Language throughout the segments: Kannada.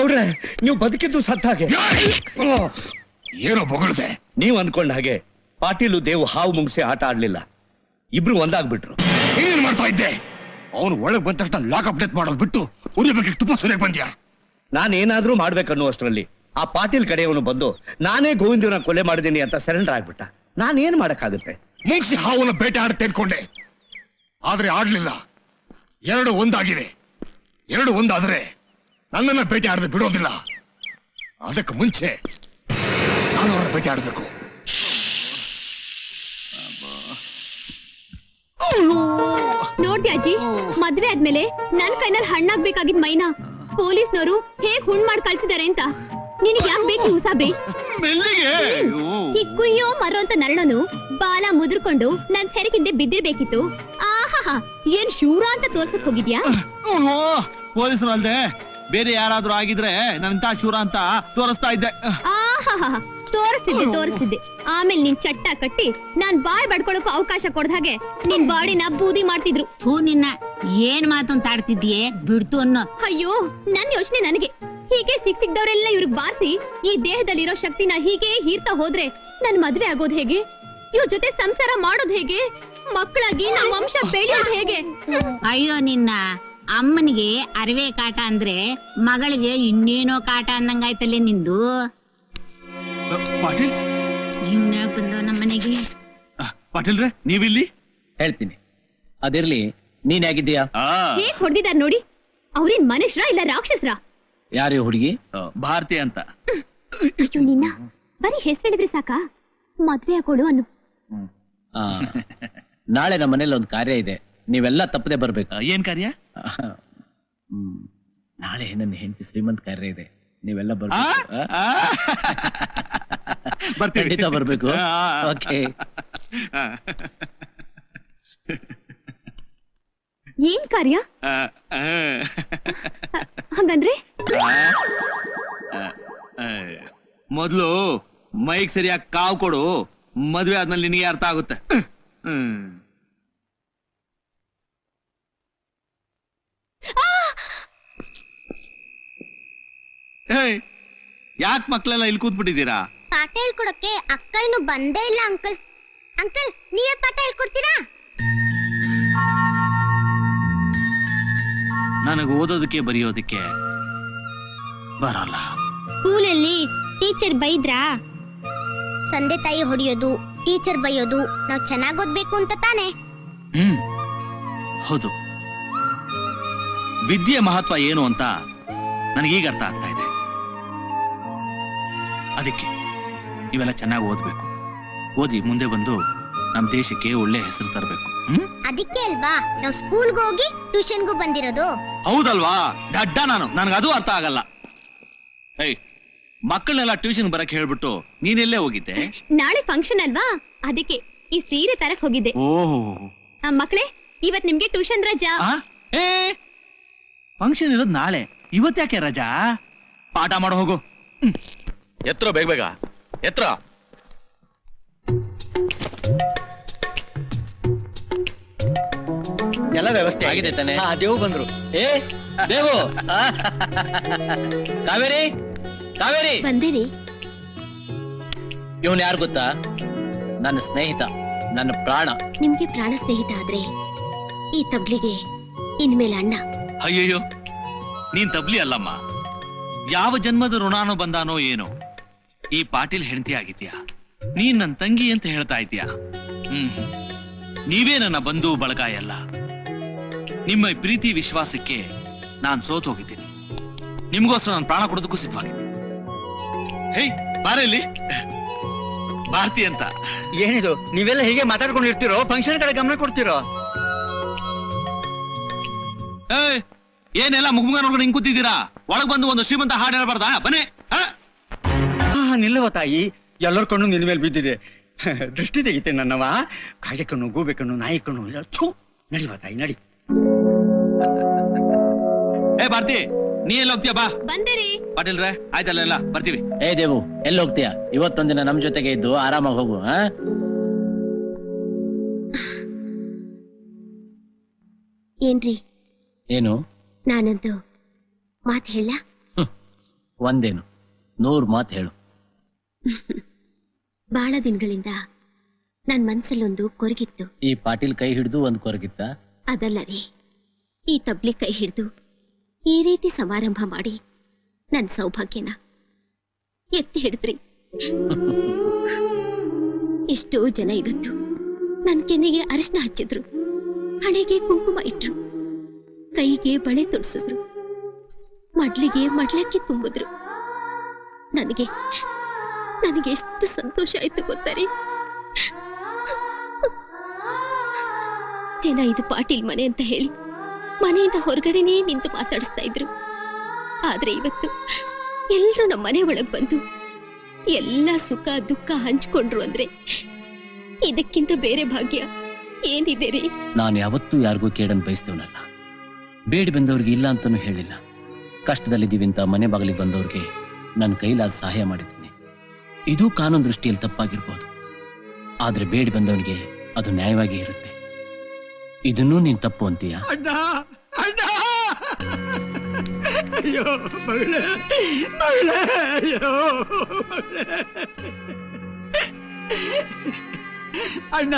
ನೋಡ್ರೆ ನೀವು ಬದುಕಿದ್ದು ಸತ್ತ ಹಾಗೆ. ಏನೋ ಬೊಗಳ್ದೆ. ನೀವ್ ಅನ್ಕೊಂಡ ಹಾಗೆ ಪಾಟೀಲು ದೇವ್ ಹಾವು ಮುಗಿಸಿ ಆಟ ಆಡ್ಲಿಲ್ಲ. ಇಬ್ರು ಒಂದಾಗ್ಬಿಟ್ರು. ಏನ್ ಮಾಡ್ತಾ ಇದ್ದೆ? ಅವನು ಒಳಗ್ ಬಂದ ತಕ್ಷಣ ಲಾಕ್ ಅಪ್ಡೇಟ್ ಮಾಡೋದ್ ಬಿಟ್ಟು ಉರಿಬೇಕು ತುಪ್ಪ ಸುರಿಯಕ್ ಬಂದ್ಯಾ? ನಾನೇನಾದ್ರೂ ಮಾಡ್ಬೇಕನ್ನುವಷ್ಟರಲ್ಲಿ ಆ ಪಾಟೀಲ್ ಕಡೆಯವನು ಬಂದು ನಾನೇ ಗೋವಿಂದನ ಕೊಲೆ ಮಾಡಿದೀನಿ ಅಂತ ಸರೆಂಡರ್ ಆಗ್ಬಿಟ್ಟ. ನಾನೇನ್ ಮಾಡಕ್ಕಾಗುತ್ತೆ? ಮುಗಿಸಿ ಹಾವನ್ನ ಬೇಟೆ ಆಡುತ್ತೆ ಅನ್ಕೊಂಡೆ. ಆದ್ರೆ ಆಡ್ಲಿಲ್ಲ. ಎರಡು ಒಂದಾಗಿವೆ. ಎರಡು ಒಂದಾದ್ರೆ ನನ್ನನ್ನ ಭೇಟಿ ಆಡದೆ ಬಿಡೋದಿಲ್ಲ. ಅದಕ್ಕೆ ಮುಂಚೆ ನಾನು ಅವರ ಭೇಟಿ ಆಡಬೇಕು. ನೋಡಿ ಅಜ್ಜಿ ಮದ್ವೆ ಆದ್ಮೇಲೆ ನನ್ ಕೈನಲ್ಲಿ ಹಣ್ಣಾಗ್ಬೇಕಾಗಿದ್ ಮೈನಾ ಪೊಲೀಸ್ನವರು ಹೇಗ್ ಹುಣ್ ಮಾಡಿ ಕಳ್ಸಿದಾರೆ ಅಂತ. ನಿನಗೆ ಯಾಕೆ ಬೇಕು ಉಸಾಬ್ರಿ? ಈ ಕುಯ್ಯೋ ಮರೋ ಅಂತ ನರಳನು ಬಾಲ ಮುದ್ರಕೊಂಡು ನನ್ ಸೆರಗಿಂದೆ ಬಿದ್ದಿರ್ಬೇಕಿತ್ತು. ಆಹಾಹಾ ಏನ್ ಶೂರ ಅಂತ ತೋರ್ಸಕ್ ಹೋಗಿದ್ಯಾ? ಪೊಲೀಸರು ಅಲ್ದೆ. ಬೇರೆ ಯಾರಾದ್ರೂ ಆಗಿದ್ರೆ ನನ್ನಂತ ಶೂರ ಅಂತ ತೋರಿಸ್ತಾ ಇದ್ದೆ. ಆಹಾಹಾ ತೋರಿಸ್ತಿದ್ದೆ ತೋರಿಸ್ತಿದ್ದೆ. ಆಮೇಲೆ ನಿನ್ ಚಟ್ಟ ಕಟ್ಟಿ ನಾನ್ ಬಾಯ್ ಬಡ್ಕೊಳಕ್ಕೂ ಅವಕಾಶ ಕೊಡ್ದ ಹಾಗೆ ನಿನ್ ಬಾಡಿನ ಬೂದಿ ಮಾಡ್ತಿದ್ರು. ಥೂ ನಿನ್ನ ಏನ್ ಮಾತಂತ ಆಡ್ತಿದ್ಯೆ? ಬಿಡ್ತು ಅನ್ನೋ. ಅಯ್ಯೋ ನನ್ ಯೋಚನೆ ನನಗೆ. ಹೀಗೆ ಸಿಕ್ ಸಿಕ್ದವ್ರೆಲ್ಲ ಇವ್ರಿಗೆ ಬಾರಿಸಿ ಈ ದೇಹದಲ್ಲಿರೋ ಶಕ್ತಿನ ಹೀಗೆ ಹೀರ್ತಾ ಹೋದ್ರೆ ನನ್ ಮದ್ವೆ ಆಗೋದ್ ಹೇಗೆ? ಇವ್ರ ಜೊತೆ ಸಂಸಾರ ಮಾಡೋದ್ ಹೇಗೆ? ಮಕ್ಕಳಾಗಿ ನಮ್ ವಂಶ ಬೆಳೆಯೋದ್ ಹೇಗೆ? ಅಯ್ಯೋ ನಿನ್ನ ಅಮ್ಮನಿಗೆ ಅರಿವೆ ಕಾಟ ಅಂದ್ರೆ ಮಗಳಿಗೆ ಇನ್ನೇನೋ ಕಾಟ ಅನ್ನಂಗಾಯ್ತಲ್ಲೇ ನಿಂದು? ಪಾಟೀಲ್? ಇವ್ನ ಬಂದವ ನಮ್ಮನೆಗೆ. ಪಾಟೀಲ್ರೆ ನೀವಿಲ್ಲಿ? ಹೇಳ್ತೀನಿ. ಅದಿರ್ಲಿ ನೀನ್ ಹೇಗಿದ್ದೀಯಾ? ಹೇಗ್ ನೋಡಿ? ಅವ್ರೇನ್ ಮನುಷ್ಯರ ಇಲ್ಲ ರಾಕ್ಷಸ್ರ? ಯಾರು ಹುಡುಗಿ? ಭಾರತಿ ಅಂತ. ಅಯ್ಯೋ ನಿನ್ನ ಬರೀ ಹೆಸರು ಹೇಳಿದ್ರೆ ಸಾಕಾ? ಮದ್ವೆ ಆಗೋಳು ಅನ್ನು. ಆ, ನಾಳೆ ನಮ್ಮ ಮನೇಲಿ ಒಂದು ಕಾರ್ಯ ಇದೆ. ನೀವೆಲ್ಲ ತಪ್ಪದೆ ಬರ್ಬೇಕು. ಆ, ಏನ್ ಕಾರ್ಯ? ಹ್ಮ್. ನಾಳೆ ನನ್ನ ಹೆಂಡತಿ ಶ್ರೀಮಂತ ಕಾರ್ಯ ಇದೆ ನೀವೆಲ್ಲ? ಬರ್ಬೇಕು ಆ? ಬರ್ತೀವಿ ಖಂಡಿತ ಬರ್ಬೇಕು ಆ, ಆ. ಓಕೆ ಏನ್ ಕಾರ್ಯ ಆ, ಆ. ಹಂಗಂದ್ರೆ ಆ, ಆ. ಮೊದ್ಲು ಮೈಕ್ ಸರಿಯಾಗಿ ಕಾವು ಕೊಡು ಮದ್ವೆ ಆದ್ಮೇಲೆ ನಿನಗೆ ಅರ್ಥ ಆಗುತ್ತೆ ಹ್ಮ್ ಯಾಕೆ ಮಕ್ಕಳೆಲ್ಲ ಇಲ್ಲಿ ಕೂತ್ಬಿಟ್ಟಿದ್ದೀರಾ? ಪಾಠ ಹೇಳ್ಕೊಡಕ್ಕೆ ಅಕ್ಕ ಇನ್ನು ಬಂದೇ ಇಲ್ಲ ಅಂಕಲ್. ಅಂಕಲ್ ನೀವೇ ಪಾಠ ಹೇಳ್ಕೊಡ್ತೀರಾ? ನನಗೆ ಓದೋದಕ್ಕೆ ಬರೆಯೋದಕ್ಕೆ ಬರಲ್ಲ. ಸ್ಕೂಲಲ್ಲಿ ಟೀಚರ್ ಬೈದ್ರಾ? ತಂದೆ ತಾಯಿ ಹೊಡೆಯೋದು ಟೀಚರ್ ಬೈಯೋದು ನಾವು ಚೆನ್ನಾಗಿ ಓದ್ಬೇಕು ಅಂತ ತಾನೆ? ಹ್ಮ್ ಹೌದು. ವಿದ್ಯೆ ಮಹತ್ವ ಏನು ಅಂತ ನನಗೀಗ ಅರ್ಥ ಆಗ್ತಾ ಇದೆ. ಅದಕ್ಕೆ ಇವೆಲ್ಲ ಚೆನ್ನಾಗಿ ಓದ್ಬೇಕು. ಓದಿ ಮುಂದೆ ಬಂದು ನಮ್ಮ ದೇಶಕ್ಕೆ ಒಳ್ಳೆ ಹೆಸರು ತರಬೇಕು. ಹ್ಮ್? ಅದಕ್ಕೆ ಅಲ್ವಾ? ನಾವು ಸ್ಕೂಲ್ಗೆ ಹೋಗಿ ಟ್ಯೂಷನ್ಗೂ ಬಂದಿರೋದು. ಹೌದಲ್ವಾ? ದಡ್ಡ ನಾನು. ನನ್ಗೆ ಅದು ಅರ್ಥ ಆಗಲ್ಲ. ಏಯ್ ಮಕ್ಕಳನ್ನೆಲ್ಲ ಟ್ಯೂಷನ್ ಬರಕ್ ಹೇಳ್ಬಿಟ್ಟು ನೀನೆಲ್ಲೇ ಹೋಗಿದ್ದೆ? ನಾಳೆ ಫಂಕ್ಷನ್ ಅಲ್ವಾ? ಅದಕ್ಕೆ ಈ ಸೀರೆ ತರಕ್ ಹೋಗಿದ್ದೆ. ಓಹೋ. ಆ, ಮಕ್ಳೇ ಇವತ್ ನಿಮ್ಗೆ ಟ್ಯೂಷನ್ ರಜಾ. ಆ? ಏ ಫಂಕ್ಷನ್ ಇರೋದು ನಾಳೆ. ಇವತ್ತ್ಯಾಕೆ ರಜಾ? ಪಾಠ ಮಾಡೋ ಹೋಗು. ಎತ್ರ ಬೇಗ ಬೇಗ. ಎತ್ರ ಎಲ್ಲ ವ್ಯವಸ್ಥೆ ಆಗಿದೆ ತಾನೆ. ದೇವು ಬಂದ್ರು. ಏ ದೇವು. ಆ? ಕಾವೇರಿ ಕಾವೇರಿ. ಬಂದಿರಿ. ಇವನ್ ಯಾರು ಗೊತ್ತಾ? ನನ್ನ ಸ್ನೇಹಿತ ನನ್ನ ಪ್ರಾಣ. ನಿಮ್ಗೆ ಪ್ರಾಣ ಸ್ನೇಹಿತ ಆದ್ರೆ ಈ ತಬ್ಲಿಗೆ ಇನ್ಮೇಲೆ ಅಣ್ಣ. ಅಯ್ಯಯ್ಯೋ ನೀನ್ ತಬ್ಲಿ ಅಲ್ಲಮ್ಮ. ಯಾವ ಜನ್ಮದ ಋಣಾನೋ ಬಂದಾನೋ ಏನೋ. ಈ ಪಾಟೀಲ್ ಹೆಂಡತಿ ಆಗಿದ್ಯಾ? ನೀನ್ ನನ್ ತಂಗಿ ಅಂತ ಹೇಳ್ತಾ ಇದ್ಯಾ? ಹ್ಮ್. ನೀವೇ ನನ್ನ ಬಂಧು ಬಳಗ ಎಲ್ಲ ನಿಮ್ಮ ಪ್ರೀತಿ ವಿಶ್ವಾಸಕ್ಕೆ ನಾನ್ ಸೋತ್ ಹೋಗಿದ್ದೀನಿ. ನಿಮ್ಗೋಸ್ಕರ ನಾನು ಪ್ರಾಣ ಕೊಡೋದಕ್ಕೂ ಸಿದ್ಧವಾಗಿದ್ದೀನಿ. ಹೇಯ್ ಬಾರಲ್ಲಿ ಭಾರತಿ ಅಂತ. ಏನಿದು? ನೀವೆಲ್ಲ ಹೀಗೆ ಮಾತಾಡ್ಕೊಂಡು ಇರ್ತಿರೋ ಫಂಕ್ಷನ್ ಕಡೆ ಗಮನ ಕೊಡ್ತಿರೋ? ಏಯ್ ಏನೆಲ್ಲ ಮುಗ್ಮುಗ ನೋಡ್ಕೊಂಡು ಹಿಂಗ್ ಕೂತಿದ್ದೀರಾ? ಒಳಗ್ ಬಂದು ಒಂದು ಶ್ರೀಮಂತ ಹಾಡು ಹೇಳ್ಬಾರ್ದಾ? ಬನ್ನಿ. ನಿಲ್ಲವ ತಾಯಿ ಎಲ್ಲರ ಕಣ್ಣು ನಿನ್ನ ಮೇಲೆ ಬಿದ್ದಿದೆ. ದೃಷ್ಟಿ ತೆಗಿತೆ ನನ್ನವ ಕಾಗೆ ಕಣ್ಣು ಗೂಬೆ ಕಣ್ಣು ನಾಯಿ ಕಣ್ಣು ಛೂ ನಡಿವ ತಾಯಿ ನಡಿ. ಏ ಭಾರತಿ ನೀ ಎಲ್ಲ ಹೋಗ್ತೀಯ? ಬಾ. ಬಂದಿರಿ. ಪಾಟೀಲ್ರೆ ಆಯ್ತಲ್ಲ ಎಲ್ಲ ಬರ್ತೀವಿ. ಏ ದೇವು ಎಲ್ಲಿ ಹೋಗ್ತೀಯ? ಇವತ್ತೊಂದಿನ ನಮ್ ಜೊತೆಗೆ ಇದ್ದು ಆರಾಮಾಗಿ ಹೋಗು ಹಾ? ಏನ್ರಿ? ಏನು? ನಾನಂತೂ ಮಾತು ಹೇಳ. ಒಂದೇನು ನೂರ್ ಮಾತು ಹೇಳು. ಬಹಳ ದಿನಗಳಿಂದ ನನ್ ಮನ್ಸಲ್ಲೊಂದು ಕೊರಗಿತ್ತು. ಈ ಪಾಟೀಲ್ ಕೈ ಹಿಡಿದು ಒಂದ್ ಕೊರಗಿತ್ತ? ಅದಲ್ಲ ರೀ. ಈ ತಬ್ಲಿ ಕೈ ಹಿಡಿದು ಈ ರೀತಿ ಸಮಾರಂಭ ಮಾಡಿ ನನ್ ಸೌಭಾಗ್ಯನ ಎತ್ತಿ ಹಿಡಿದ್ರಿ. ಎಷ್ಟೋ ಜನ ಇವತ್ತು ನನ್ ಕೆನೆಗೆ ಅರಿಶಿನ ಹಚ್ಚಿದ್ರು. ಹಣೆಗೆ ಕುಂಕುಮ ಇಟ್ರು. ಕೈಗೆ ಬಳೆ ತೊಡಿಸಿದ್ರು. ಮಡ್ಲಿಗೆ ಮಡ್ಲಕ್ಕೆ ತುಂಬಿದ್ರು. ನನಗೆ ನನಗೆ ಎಷ್ಟು ಸಂತೋಷ ಆಯ್ತು ಗೊತ್ತಾ ರೀ? ಜನ ಇದು ಪಾಟೀಲ್ ಮನೆ ಅಂತ ಹೇಳಿ ಮನೆಯಿಂದ ಹೊರಗಡೆನೇ ನಿಂತು ಮಾತಾಡಿಸ್ತಾ ಇದ್ರು. ಆದ್ರೆ ಇವತ್ತು ಎಲ್ಲರೂ ನಮ್ಮ ಮನೆ ಒಳಗ್ ಬಂದು ಎಲ್ಲ ಸುಖ, ದುಃಖ ಹಂಚ್ಕೊಂಡ್ರು ಅಂದ್ರೆ ಇದಕ್ಕಿಂತ ಬೇರೆ ಭಾಗ್ಯ ಏನಿದೆ ರೀ? ನಾನು ಯಾವತ್ತೂ ಯಾರಿಗೂ ಕೇಡನ್ ಬಯಸ್ತೇವನಲ್ಲ. ಬೇಡಿ ಬಂದವ್ರಿಗೆ ಇಲ್ಲ ಅಂತಾನೂ ಹೇಳಿಲ್ಲ. ಕಷ್ಟದಲ್ಲಿದ್ದೀವಿ ಅಂತ ಮನೆ ಬಾಗಿಲಿಗೆ ಬಂದವ್ರಿಗೆ ನನ್ನ ಕೈಲಾದ ಸಹಾಯ ಮಾಡಿದ್ದೀನಿ ಇದು ಕಾನೂನು ದೃಷ್ಟಿಯಲ್ಲಿ ತಪ್ಪಾಗಿರ್ಬೋದು. ಆದ್ರೆ ಬೇಡಿ ಬಂದವನಿಗೆ ಅದು ನ್ಯಾಯವಾಗಿ ಇರುತ್ತೆ. ಇದನ್ನೂ ನೀನ್ ತಪ್ಪು ಅಂತೀಯ? ಅಣ್ಣ ಅಣ್ಣ!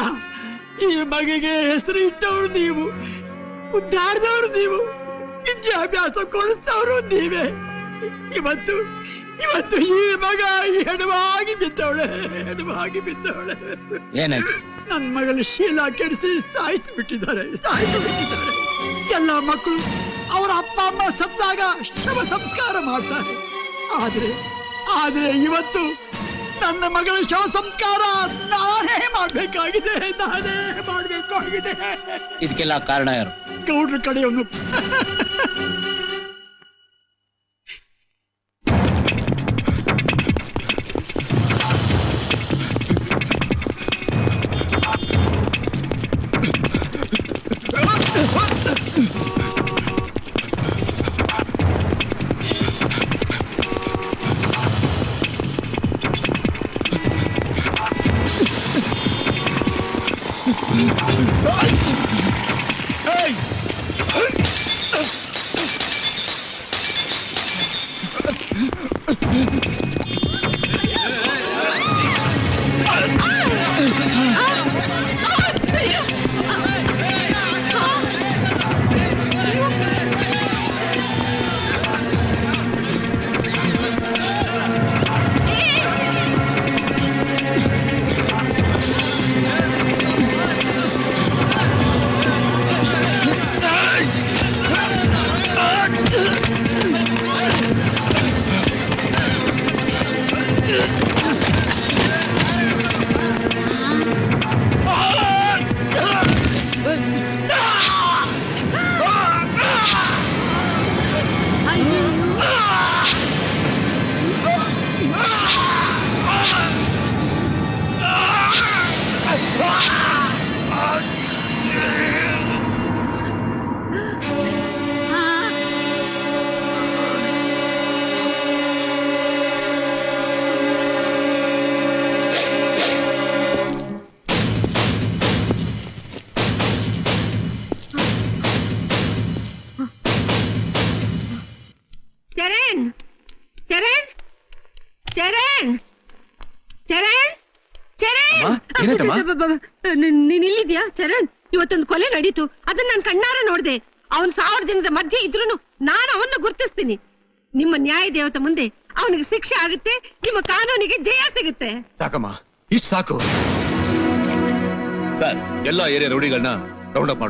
ಈ ಮಗಿಗೆ ಹೆಸರು ಇಟ್ಟವರು ನೀವು. ಉದ್ದಾರದವರು ನೀವು. ವಿದ್ಯಾಭ್ಯಾಸ ಕೊಡಿಸ್ತವರು ನೀವೇ. ಇವತ್ತು ಇವತ್ತು ಈ ಮಗ ಹೆಣವಾಗಿ ಬಿದ್ದವಳೆ ಹೆಣವಾಗಿ ಬಿದ್ದವಳೆ. ಏನಾಯ್ತು ನನ್ನ ಮಗಳು ಶೀಲಾ ಕೆಡಿಸಿ ಸಾಯಿಸಿ ಬಿಟ್ಟಿದ್ದಾರೆ ಎಲ್ಲ ಮಕ್ಕಳು ಅವರ ಅಪ್ಪ ಅಮ್ಮ ಸತ್ತಾಗ ಶವ ಸಂಸ್ಕಾರ ಮಾಡ್ತಾರೆ. ಆದ್ರೆ ಆದ್ರೆ ಇವತ್ತು ನನ್ನ ಮಗಳ ಶವ ಸಂಸ್ಕಾರ ನಾನೇ ಮಾಡ್ಬೇಕಾಗಿದೆ ನಾನೇ ಮಾಡ್ಬೇಕಾಗಿದೆ. ಇದಕ್ಕೆಲ್ಲ ಕಾರಣ ಯಾರು? ಗೌಡ್ರ ಕಡೆಯವನು. ನೀನ್ ಇಲ್ಲಿದ್ಯಾ ಚರಣ್ ಇವತ್ತೊಂದು ಕೊಲೆ ನಡೀತು. ಅದನ್ನ ನಾನು ಕಣ್ಣಾರ ನೋಡ್ದೆ. ಅವನ್ ಸಾವಿರ ದಿನದ ಮಧ್ಯೆ ಇದ್ರು ನಾನು ಅವನ್ನ ಗುರ್ತಿಸ್ತೀನಿ. ನಿಮ್ಮ ನ್ಯಾಯ ದೇವತೆ ಮುಂದೆ ಅವನಿಗೆ ಶಿಕ್ಷೆ ಆಗುತ್ತೆ ನಿಮ್ಮ ಕಾನೂನಿಗೆ ಜಯ ಸಿಗುತ್ತೆ. ಸಾಕಮ್ಮ ಇಷ್ಟು ಸಾಕು. ಸರ್ ಎಲ್ಲಾ ಏರಿಯಾ ರೌಡಿಗಳನ್ನ ರೌಂಡ್ ಅಪ್ ಮಾಡು.